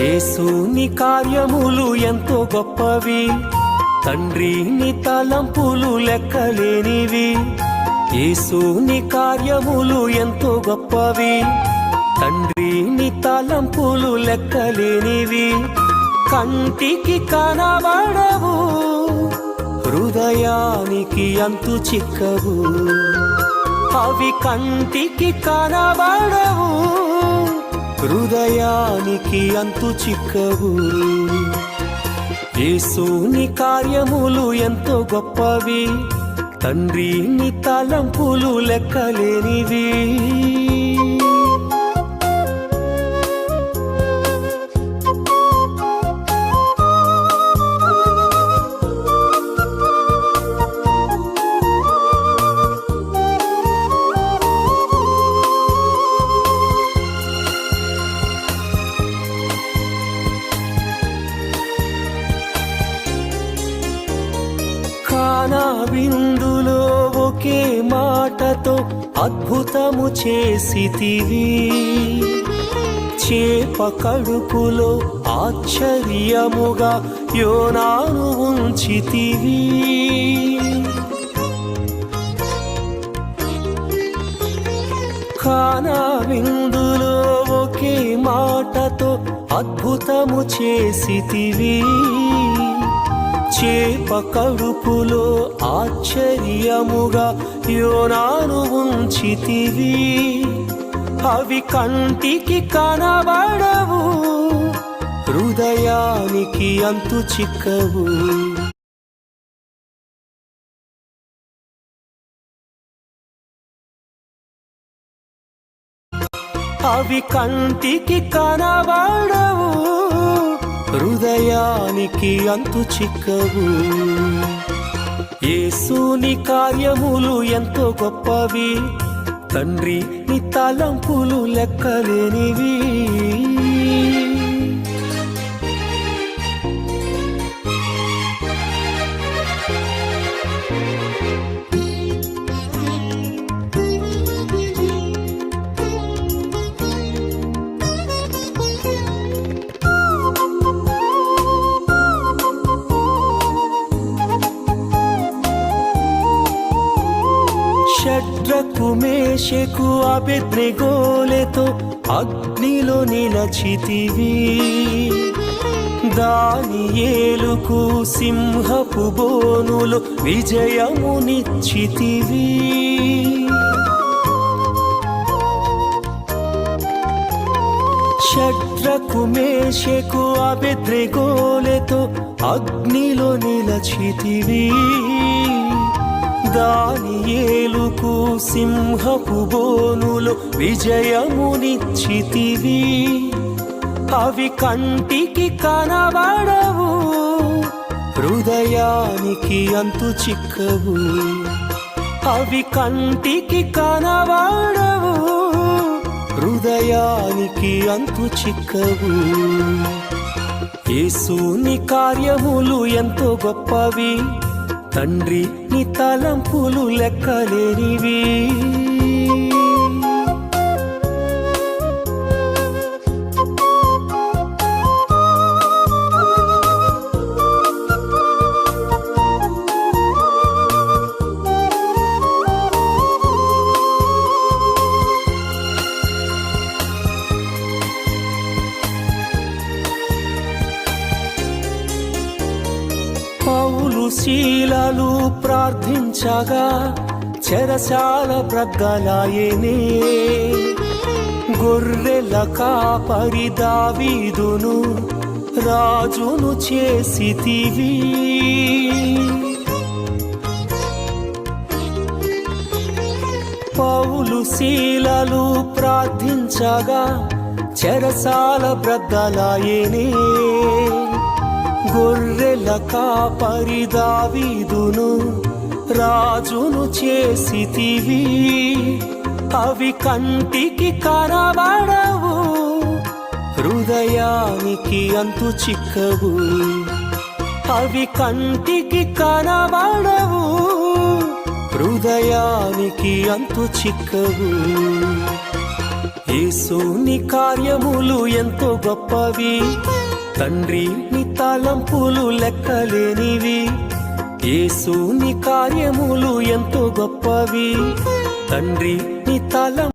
యేసుని కార్యములు ఎంతో గొప్పవి. తండ్రిని తలంపులు లెక్కలేనివి. యేసుని కార్యములు ఎంతో గొప్పవి. తండ్రిని తలంపులు లెక్కలేనివి. కంటికి కనబడవు. హృదయానికి అంతు చిక్కవు. అవి కంటికి కనబడవు. హృదయానికి అంతు చిక్కవు. యేసుని కార్యములు ఎంతో గొప్పవి తండ్రిని తలంపులు లెక్కలేనివి. ఒకే మాటతో అద్భుతము చేసితివి. చేప కడుపులో ఆశ్చర్యముగా యోనాను ఉంచితివి. కానా విందులో ఒకే మాటతో అద్భుతము చేసితివి. చేప కడుపులో ఆశ్చర్యముగా యోనాను ఉంచితివి. అవి కంటికి కనబడవు హృదయానికి అంతు చిక్కవు. అవి కంటికి కనబడవు హృదయానికి అంతు చిక్కవు. ఏసుని కార్యములు ఎంతో గొప్పవి. తండ్రి నీ తలంపులు లెక్కలేనివి. షడ్రకు మేషకు అభిద్రిగోలెతో అగ్నిలో నిలచితివి. దాని ఏలుకు సింహపు బోనులు విజయమునిచ్చితివి. షడ్రకు మేషకు అభిద్రిగోలెతో అగ్నిలో నిలచితివీ. దాని సింహపు బోనులు విజయమునిచ్చితివి. అవి కంటికి కనబడవు హృదయానికి అంతు చిక్కవు. అవి కంటికి కనబడవు హృదయానికి అంతు చిక్కవు. యేసుని కార్యములు ఎంతో గొప్పవి. తండ్రి నీ తలంపులు లెక్కలేనివి. పౌలు శీలలు ప్రార్థించగా చెరసాల ప్రగ్గలాయనే. గొర్రెల కాపరి దావీదును రాజును చేసితివి. పౌలు శీలలు ప్రార్థించగా చెరసాల బ్రద్దలాయనే గొర్రెల కాపరి రాజును చేసితివి. అవి కంటికి కనబడవు హృదయానికి అంతు చిక్కవు. అవి కంటికి కనబడవు హృదయానికి అంతు చిక్కవు. యేసుని కార్యములు ఎంతో గొప్పవి. తండ్రి నీ తలంపులు లెక్కలేనివి. యేసుని కార్యములు ఎంతో గొప్పవి. తండ్రి నీ తలం